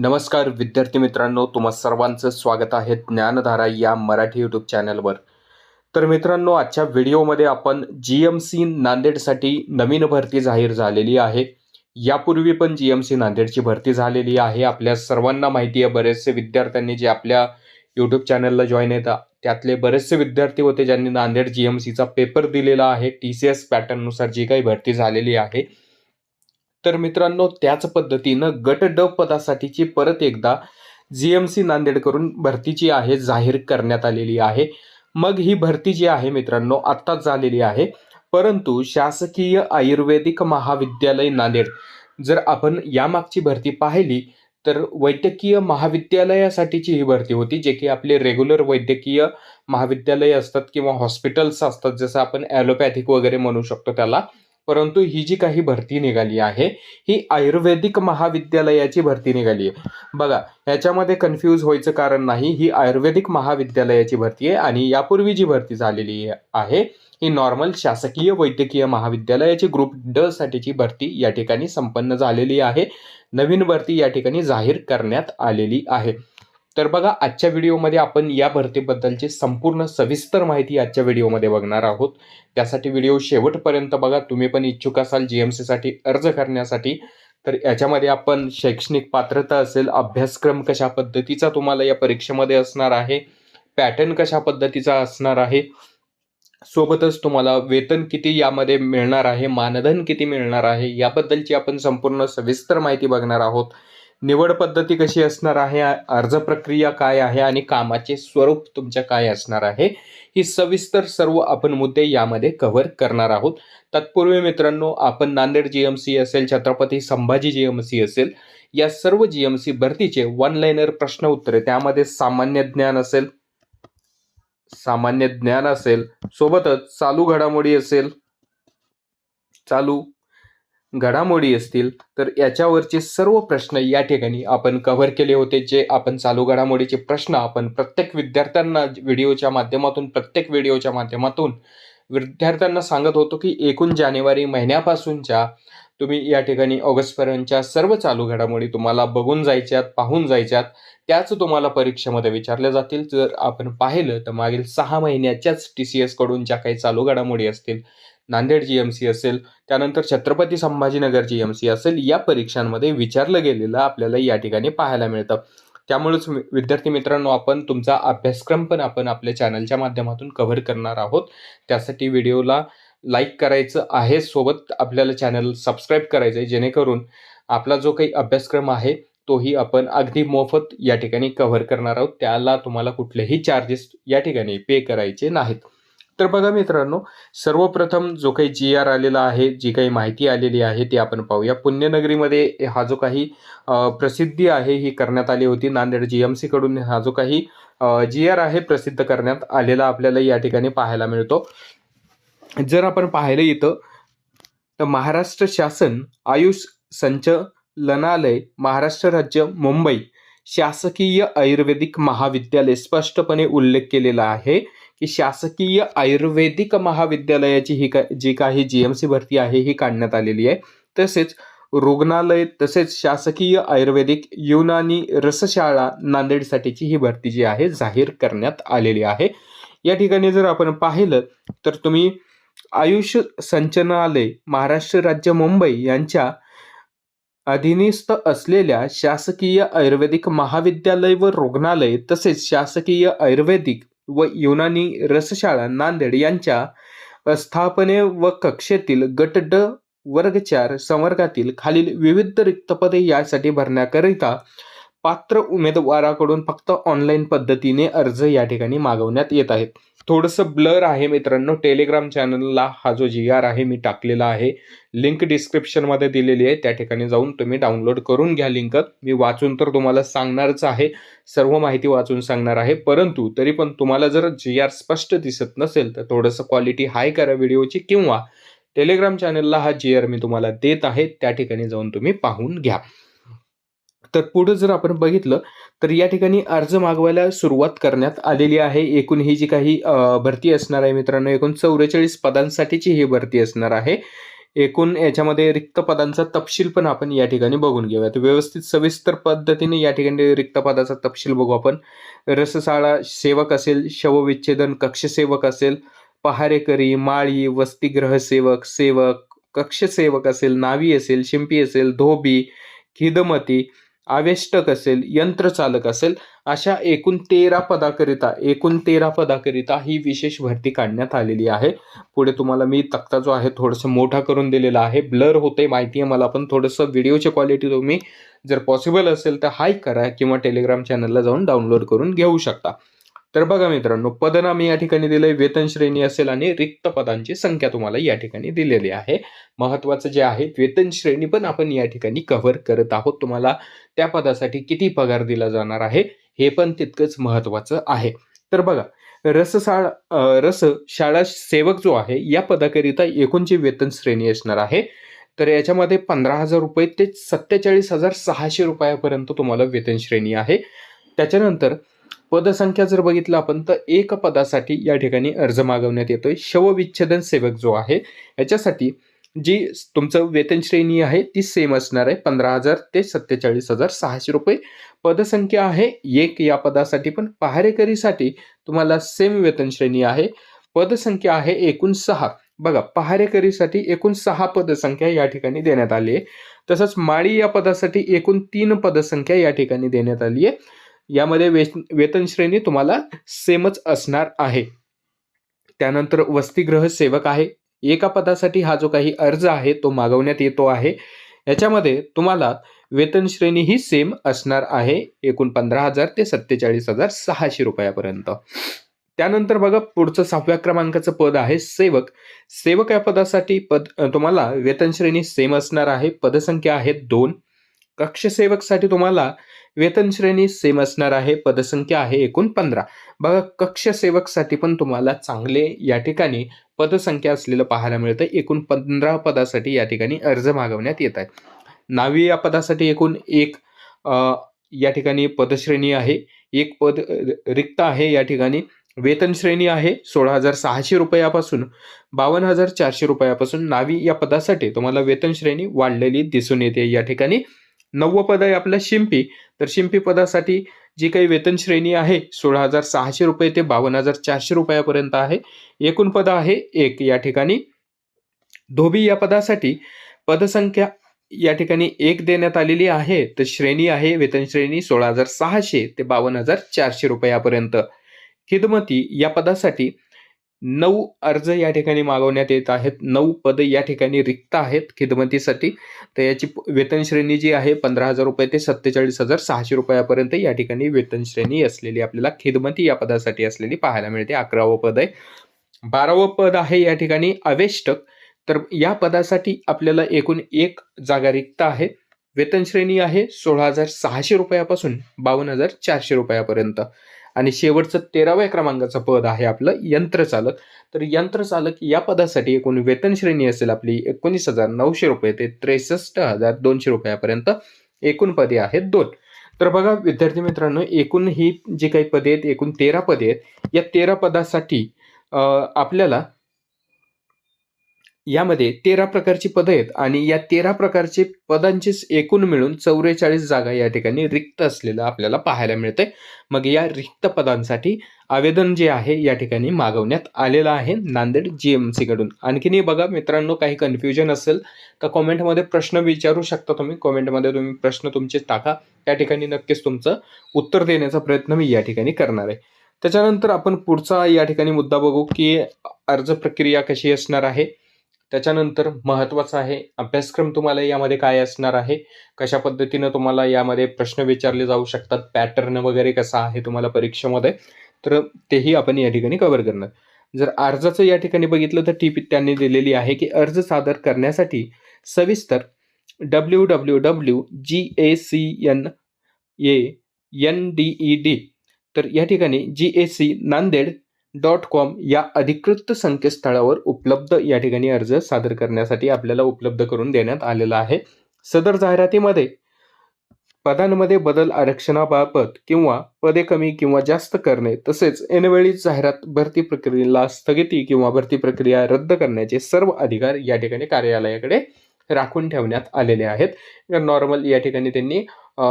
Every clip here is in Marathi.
नमस्कार विद्यार्थी मित्रांनो तुम्हा सर्वांचं स्वागत आहे ज्ञानधारा या मराठी यूट्यूब चॅनलवर तर मित्रांनो आजच्या व्हिडिओमध्ये आपण जी एम सी नांदेडसाठी नवीन भरती जाहीर झालेली आहे. यापूर्वी पण जी एम सी नांदेडची भरती झालेली आहे. आपल्या सर्वांना माहिती आहे बरेचसे विद्यार्थ्यांनी जे आपल्या यूट्यूब चॅनलला जॉईन येतात त्यातले बरेचसे विद्यार्थी होते ज्यांनी नांदेड जी एम सीचा पेपर दिलेला आहे. टी सी एस पॅटर्ननुसार जी काही भरती झालेली आहे तर मित्रांनो त्याच पद्धतीनं गट ड पदासाठीची परत एकदा जी एम सी नांदेडकडून भरतीची आहे जाहीर करण्यात आलेली आहे. मग ही भरती जी आहे मित्रांनो आत्ताच झालेली आहे. परंतु शासकीय आयुर्वेदिक महाविद्यालय नांदेड जर आपण यामागची भरती पाहिली तर वैद्यकीय महाविद्यालयासाठीची ही भरती होती जे की आपले रेग्युलर वैद्यकीय महाविद्यालय असतात किंवा हॉस्पिटल्स असतात जसं आपण ॲलोपॅथिक वगैरे म्हणू शकतो त्याला. परंतु ही जी काही भरती निघाली आहे ही आयुर्वेदिक महाविद्यालयाची भरती निघाली आहे. बघा याच्यामध्ये कन्फ्यूज व्हायचं कारण नाही ही आयुर्वेदिक महाविद्यालयाची भरती आहे आणि यापूर्वी जी भरती झालेली आहे ही नॉर्मल शासकीय वैद्यकीय महाविद्यालयाची ग्रुप ड साठीची भरती या ठिकाणी संपन्न झालेली आहे. नवीन भरती या ठिकाणी जाहीर करण्यात आलेली आहे. तर बघा आजच्या व्हिडिओमध्ये आपण या भरतीबद्दलची संपूर्ण सविस्तर माहिती आजच्या व्हिडिओमध्ये बघणार आहोत. त्यासाठी व्हिडिओ शेवटपर्यंत बघा. तुम्ही पण इच्छुक असाल जी एम सीसाठी अर्ज करण्यासाठी तर याच्यामध्ये आपण शैक्षणिक पात्रता असेल अभ्यासक्रम कशा पद्धतीचा तुम्हाला या परीक्षेमध्ये असणार आहे पॅटर्न कशा पद्धतीचा असणार आहे सोबतच तुम्हाला वेतन किती यामध्ये मिळणार आहे मानधन किती मिळणार आहे याबद्दलची आपण संपूर्ण सविस्तर माहिती बघणार आहोत. निवड पद्धती कशी असणार आहे? अर्ज प्रक्रिया काय आहे? आणि कामाचे स्वरूप तुमच्या काय असणार आहे? ही सविस्तर सर्व आपण मुद्दे यामध्ये कव्हर करणार आहोत. तत्पूर्वी मित्रांनो आपण नांदेड जी एम सी असेल Chhatrapati Sambhaji G M C असेल या सर्व जी एम सी भरतीचे वन लाईनर प्रश्न उत्तरे त्यामध्ये सामान्य ज्ञान असेल सामान्य ज्ञान असेल सोबतच चालू घडामोडी असेल चालू घडामोडी असतील तर याच्यावरचे सर्व प्रश्न या ठिकाणी आपण कव्हर केले होते जे आपण चालू घडामोडीचे प्रश्न आपण प्रत्येक विद्यार्थ्यांना व्हिडिओच्या माध्यमातून प्रत्येक व्हिडिओच्या माध्यमातून विद्यार्थ्यांना सांगत होतो की एकूण जानेवारी महिन्यापासूनच्या तुम्ही या ठिकाणी ऑगस्टपर्यंतच्या सर्व चालू घडामोडी तुम्हाला बघून जायच्यात पाहून जायच्यात. त्याच तुम्हाला परीक्षेमध्ये विचारल्या जातील. जर आपण पाहिलं तर मागील सहा महिन्याच्याच टी सी एसकडून ज्या काही चालू घडामोडी असतील नांदेड जी एम सी असेल त्यानंतर Chhatrapati Sambhajinagar G M C असेल या परीक्षांमध्ये विचारलं गेलेलं आपल्याला या ठिकाणी पाहायला मिळतं. त्यामुळेच विद्यार्थी मित्रांनो आपण तुमचा अभ्यासक्रम पण आपण आपल्या चॅनलच्या माध्यमातून कव्हर करणार आहोत. त्यासाठी व्हिडिओला लाईक करायचं आहे सोबत आपल्याला चॅनल सबस्क्राईब करायचं आहे जेणेकरून आपला जो काही अभ्यासक्रम आहे तोही आपण अगदी मोफत या ठिकाणी कव्हर करणार आहोत. त्याला तुम्हाला कुठलेही चार्जेस या ठिकाणी पे करायचे नाहीत. तर बघा मित्रांनो सर्वप्रथम जो काही जी आर आलेला आहे जी काही माहिती आलेली आहे ती आपण पाहूया. पुण्यनगरीमध्ये हा जो काही प्रसिद्धी आहे ही करण्यात आली होती. नांदेड जी एम सीकडून हा जो काही जी आर आहे प्रसिद्ध करण्यात आलेला आपल्याला या ठिकाणी पाहायला मिळतो. जर आपण पाहिलं इथं तर महाराष्ट्र शासन आयुष संचलनालय महाराष्ट्र राज्य मुंबई शासकीय आयुर्वेदिक महाविद्यालय स्पष्टपणे उल्लेख केलेला आहे. की शासकीय आयुर्वेदिक महाविद्यालयाची ही का जी काही जी एम सी भरती आहे ही काढण्यात आलेली आहे. तसेच रुग्णालय तसेच शासकीय आयुर्वेदिक युनानी रसशाळा नांदेडसाठीची ही भरती जी आहे जाहीर करण्यात आलेली आहे. या ठिकाणी जर आपण पाहिलं तर तुम्ही आयुष संचनालय महाराष्ट्र राज्य मुंबई यांच्या अधीनस्थ असलेल्या शासकीय आयुर्वेदिक महाविद्यालय व रुग्णालय तसेच शासकीय आयुर्वेदिक व युनानी रसशाळा नांदेड यांच्या स्थापने व कक्षेतील गट ड वर्ग चार संवर्गातील खालील विविध रिक्त पदे यासाठी भरण्याकरिता पात्र उमेदवाराकडून फक्त ऑनलाईन पद्धतीने अर्ज या ठिकाणी मागवण्यात येत आहेत. थोडंसं ब्लर आहे मित्रांनो. टेलिग्राम चॅनलला हा जो जी आर आहे मी टाकलेला आहे. लिंक डिस्क्रिप्शनमध्ये दिलेली आहे. त्या ठिकाणी जाऊन तुम्ही डाउनलोड करून घ्या लिंक मी वाचून तर तुम्हाला सांगणारच आहे. सर्व माहिती वाचून सांगणार आहे. परंतु तरी पण तुम्हाला जर जी आर स्पष्ट दिसत नसेल तर थोडंसं क्वालिटी हाय करा व्हिडिओची किंवा टेलिग्राम चॅनलला हा जी आर मी तुम्हाला देत आहे. त्या ठिकाणी जाऊन तुम्ही पाहून घ्या. तर पुढं जर आपण बघितलं तर या ठिकाणी अर्ज मागवायला सुरुवात करण्यात आलेली आहे. एकूण ही जी काही भरती असणार आहे मित्रांनो एकूण चौवेचाळीस पदांसाठीची ही भरती असणार आहे. एकूण याच्यामध्ये रिक्त पदांचा तपशील पण आपण या ठिकाणी बघून घेऊयात. व्यवस्थित सविस्तर पद्धतीने या ठिकाणी रिक्त पदाचा तपशील बघू आपण. रसशाळा सेवक असेल शवविच्छेदन कक्षसेवक असेल पहारेकरी माळी वसतिगृह सेवक सेवक कक्षसेवक असेल नावी असेल शिंपी असेल धोबी खिदमती आवेष्टक असेल यंत्रचालक असेल अशा एकूण तेरा पदाकरिता एकूण तेरा पदाकरिता ही विशेष भरती काढण्यात आलेली आहे. पुढे तुम्हाला मी तक्ता जो आहे थोडंसं मोठा करून दिलेला आहे. ब्लर होते माहिती आहे मला पण थोडंसं व्हिडिओची क्वालिटी तुम्ही जर पॉसिबल असेल तर हाय करा किंवा टेलिग्राम चॅनलला जाऊन डाउनलोड करून घेऊ शकता. तर बघा मित्रांनो पदनाम या ठिकाणी दिलंय वेतन श्रेणी असेल आणि रिक्त पदांची संख्या तुम्हाला या ठिकाणी दिलेली आहे. महत्वाचं जे आहे वेतन श्रेणी पण आपण या ठिकाणी कव्हर करत आहोत. तुम्हाला त्या पदासाठी किती पगार दिला जाणार आहे हे पण तितकंच महत्वाचं आहे. तर बघा रसशाळा रस शाळा सेवक जो आहे या पदाकरिता एकूणची वेतन श्रेणी असणार आहे. तर याच्यामध्ये पंधरा हजार रुपये ते सत्तेचाळीस हजार सहाशे रुपयापर्यंत तुम्हाला वेतन श्रेणी आहे. त्याच्यानंतर पदसंख्या जर बघितलं आपण तर एक पदासाठी या ठिकाणी अर्ज मागवण्यात येतोय. शवविच्छेदन सेवक जो आहे याच्यासाठी जी तुमचं वेतन श्रेणी आहे ती सेम असणार आहे. पंधरा हजार ते सत्तेचाळीस हजार सहाशे रुपये. पदसंख्या आहे एक या पदासाठी पण. पहारेकरीसाठी तुम्हाला सेम वेतन श्रेणी आहे. पदसंख्या आहे एकूण सहा. बघा पहारेकरीसाठी एकूण सहा पदसंख्या या ठिकाणी देण्यात आली आहे. तसंच माळी या पदासाठी एकूण तीन पदसंख्या या ठिकाणी देण्यात आली आहे. यामध्ये वे वेतन श्रेणी तुम्हाला सेमच असणार आहे. त्यानंतर वसतिगृह सेवक आहे. एका पदासाठी हा जो काही अर्ज आहे तो मागवण्यात येतो आहे. याच्यामध्ये तुम्हाला वेतन श्रेणी ही सेम असणार आहे एकूण पंधरा हजार ते सत्तेचाळीस हजार सहाशे रुपयापर्यंत. त्यानंतर बघा पुढचं सहाव्या क्रमांकाचं पद आहे सेवक. सेवक या पदासाठी पद तुम्हाला वेतन श्रेणी सेम असणार आहे. पदसंख्या आहे दोन. कक्षसेवकसाठी तुम्हाला वेतन श्रेणी सेम असणार आहे पदसंख्या आहे एकूण पंधरा. बघा कक्षसेवकसाठी पण तुम्हाला चांगले या ठिकाणी पदसंख्या असलेलं पाहायला मिळतं. एकूण पंधरा पदासाठी या ठिकाणी अर्ज मागवण्यात येत आहे नावी या पदासाठी एकूण एक या ठिकाणी पदश्रेणी आहे. एक पद रिक्त आहे या ठिकाणी. वेतन श्रेणी आहे सोळा हजार सहाशे रुपयापासून बावन्न हजार चारशे रुपयापासून नावी या पदासाठी तुम्हाला वेतन श्रेणी वाढलेली दिसून येते या ठिकाणी. नववं पद आहे आपलं शिंपी. तर शिंपी पदासाठी जी काही वेतन श्रेणी आहे सोळा हजार सहाशे रुपये ते बावन्न हजार चारशे रुपयापर्यंत आहे. एकूण पद आहे एक. या ठिकाणी धोबी या पदासाठी पदसंख्या या ठिकाणी एक देण्यात आलेली आहे. तर श्रेणी आहे वेतन श्रेणी सोळा हजार सहाशे ते बावन्न हजार चारशे रुपयापर्यंत. खिदमती या पदासाठी नऊ अर्ज या ठिकाणी मागवण्यात येत आहेत. नऊ पद या ठिकाणी रिक्त आहेत खिदमतीसाठी. तर याची वेतन श्रेणी जी आहे पंधरा हजार रुपये ते सत्तेचाळीस हजार सहाशे रुपयापर्यंत या ठिकाणी वेतन श्रेणी असलेली आपल्याला खिदमती या पदासाठी असलेली पाहायला मिळते. अकरावं पद आहे. बारावं पद आहे या ठिकाणी अवेष्टक. तर या पदासाठी आपल्याला एकूण एक जागा रिक्त आहे. वेतन श्रेणी आहे सोळा हजार सहाशे रुपयापासून बावन्न हजार चारशे रुपयापर्यंत. आणि शेवटचं तेराव्या क्रमांकाचं पद आहे आपलं यंत्रचालक. तर यंत्रचालक या पदासाठी एकूण वेतन श्रेणी असेल आपली एकोणीस हजार नऊशे रुपये ते त्रेसष्ट हजार दोनशे रुपयापर्यंत एकूण पदे आहेत दोन. तर बघा विद्यार्थी मित्रांनो एकूण ही जी काही पदे आहेत एकूण तेरा पदे आहेत या तेरा पदासाठी आपल्याला यामध्ये तेरा प्रकारची पदं आहेत आणि या तेरा प्रकारचे पदांची एकूण मिळून चौवेचाळीस जागा या ठिकाणी रिक्त असलेलं आपल्याला पाहायला मिळते मग या रिक्त पदांसाठी आवेदन जे आहे या ठिकाणी मागवण्यात आलेलं आहे नांदेड जी एम सीकडून आणखीनही बघा मित्रांनो काही कन्फ्युजन असेल तर कॉमेंटमध्ये प्रश्न विचारू शकता तुम्ही. कॉमेंटमध्ये तुम्ही प्रश्न तुमचे टाका. त्या ठिकाणी नक्कीच तुमचं उत्तर देण्याचा प्रयत्न मी या ठिकाणी करणार आहे. त्याच्यानंतर आपण पुढचा या ठिकाणी मुद्दा बघू की अर्ज प्रक्रिया कशी असणार आहे. त्याच्यानंतर महत्त्वाचं आहे अभ्यासक्रम तुम्हाला यामध्ये काय असणार आहे? कशा पद्धतीनं तुम्हाला यामध्ये प्रश्न विचारले जाऊ शकतात? पॅटर्न वगैरे कसा आहे तुम्हाला परीक्षेमध्ये? तर तेही आपण या ठिकाणी कव्हर करणार. जर अर्जाचं या ठिकाणी बघितलं तर टीप त्यांनी दिलेली आहे की अर्ज सादर करण्यासाठी सविस्तर W W W G A C N A N D E D तर या ठिकाणी G A C Nanded dot com या अधिकृत संकेतस्थळावर उपलब्ध या ठिकाणी अर्ज सादर करण्यासाठी आपल्याला उपलब्ध करून देण्यात आलेला आहे. सदर जाहिरातीमध्ये पदांमध्ये बदल आरक्षणाबाबत किंवा पदे कमी किंवा जास्त करणे तसेच ऐनवेळी जाहिरात भरती प्रक्रियेला स्थगिती किंवा भरती प्रक्रिया रद्द करण्याचे सर्व अधिकार या ठिकाणी कार्यालयाकडे राखून ठेवण्यात आलेले आहेत. नॉर्मल या ठिकाणी त्यांनी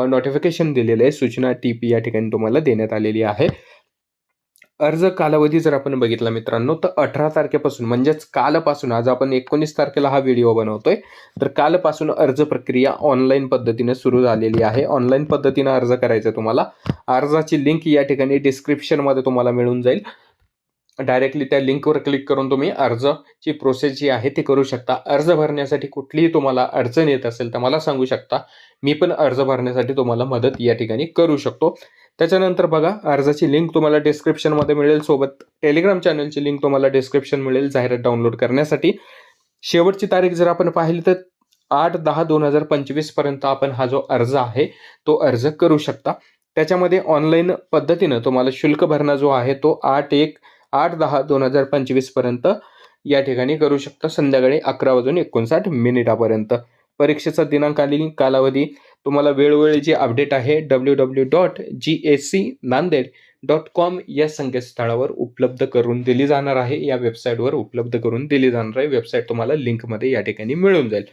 नोटिफिकेशन दिलेले आहे. सूचना टी पी या ठिकाणी तुम्हाला देण्यात आलेली आहे. अर्ज कालावधी जर आपण बघितला मित्रांनो तर अठरा तारखेपासून म्हणजेच कालपासून आज आपण एकोणीस तारखेला हा व्हिडिओ बनवतोय. तर कालपासून अर्ज प्रक्रिया ऑनलाईन पद्धतीने सुरू झालेली आहे. ऑनलाईन पद्धतीने अर्ज करायचा तुम्हाला. अर्जाची लिंक या ठिकाणी डिस्क्रिप्शनमध्ये तुम्हाला मिळून जाईल. डायरेक्टली त्या लिंकवर क्लिक करून तुम्ही अर्जची प्रोसेस जी आहे ती करू शकता. अर्ज भरण्यासाठी कुठलीही तुम्हाला अडचण येत असेल तर मला सांगू शकता. मी पण अर्ज भरण्यासाठी तुम्हाला मदत या ठिकाणी करू शकतो. त्याच्यानंतर बघा अर्जाची लिंक तुम्हाला डिस्क्रिप्शनमध्ये मिळेल. सोबत टेलिग्राम चॅनलची लिंक तुम्हाला डिस्क्रिप्शन मिळेल जाहिरात डाउनलोड करण्यासाठी. शेवटची तारीख जर आपण पाहिली तर आठ दहा दोन हजार पंचवीसपर्यंत आपण हा जो अर्ज आहे तो अर्ज करू शकता. त्याच्यामध्ये ऑनलाईन पद्धतीनं तुम्हाला शुल्क भरणा जो आहे तो आठ एक आठ दहा दोन हजार पंचवीसपर्यंत या ठिकाणी करू शकता. संध्याकाळी अकरा वाजून एकोणसाठ मिनिटापर्यंत. परीक्षेचा दिनांकालीन कालावधी. तुम्हाला वेळोवेळी जी अपडेट आहे W W dot G A C Nanded dot com या संकेतस्थळावर उपलब्ध करून दिली जाणार आहे. या वेबसाईटवर उपलब्ध करून दिली जाणार आहे. वेबसाईट तुम्हाला लिंकमध्ये या ठिकाणी मिळून जाईल.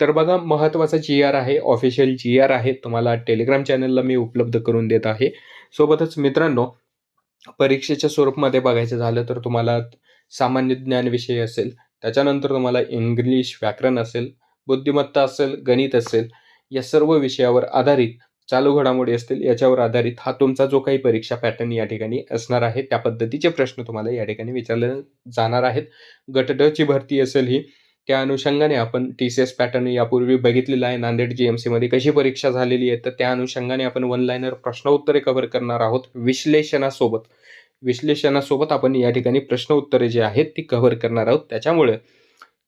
तर बघा महत्त्वाचा जी आर आहे ऑफिशियल जी आर आहे. तुम्हाला टेलिग्राम चॅनलला मी उपलब्ध करून देत आहे. सोबतच मित्रांनो परीक्षेच्या स्वरूपमध्ये बघायचं झालं तर तुम्हाला सामान्य ज्ञान विषय असेल. त्याच्यानंतर तुम्हाला इंग्लिश व्याकरण असेल. बुद्धिमत्ता असेल गणित असेल या सर्व विषयावर आधारित चालू घडामोडी असतील याच्यावर आधारित हा तुमचा जो काही परीक्षा पॅटर्न या ठिकाणी असणार आहे त्या पद्धतीचे प्रश्न तुम्हाला या ठिकाणी विचारले जाणार आहेत. गट डची भरती असेल ही त्या अनुषंगाने आपण टी सी एस पॅटर्न यापूर्वी बघितलेला आहे. नांदेड जी एम सीमध्ये कशी परीक्षा झालेली आहे तर त्या अनुषंगाने आपण वन लाईनर प्रश्न उत्तरे कव्हर करणार आहोत विश्लेषणासोबत. विश्लेषणासोबत आपण या ठिकाणी प्रश्न उत्तरे जे आहेत ती कव्हर करणार आहोत. त्याच्यामुळे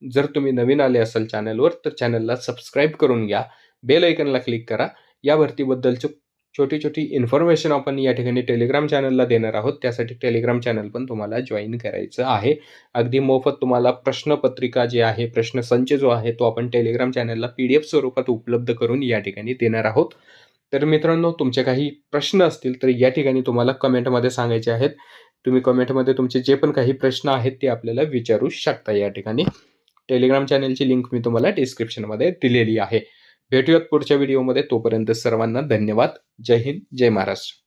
जर तुम्ही नवीन आले असाल चॅनलवर तर चॅनलला सबस्क्राईब करून घ्या. बेल ऐकनला क्लिक करा. या भरतीबद्दलची छोटी छोटी इन्फॉर्मेशन आपण या ठिकाणी टेलिग्राम चॅनलला देणार आहोत. त्यासाठी टेलिग्राम चॅनल पण तुम्हाला जॉईन करायचं आहे. अगदी मोफत तुम्हाला प्रश्नपत्रिका जी आहे प्रश्नसंच जो आहे तो आपण टेलिग्राम चॅनलला पी डी एफ स्वरूपात उपलब्ध करून या ठिकाणी देणार आहोत. तर मित्रांनो तुमचे काही प्रश्न असतील तर या ठिकाणी तुम्हाला कमेंटमध्ये सांगायचे आहेत. तुम्ही कमेंटमध्ये तुमचे जे पण काही प्रश्न आहेत ते आपल्याला विचारू शकता या ठिकाणी. टेलिग्राम चॅनलची लिंक मी तुम्हाला डिस्क्रिप्शनमध्ये दिलेली आहे. भेटूयात पुढच्या व्हिडिओमध्ये तोपर्यंत सर्वांना धन्यवाद. जय हिंद जय महाराष्ट्र.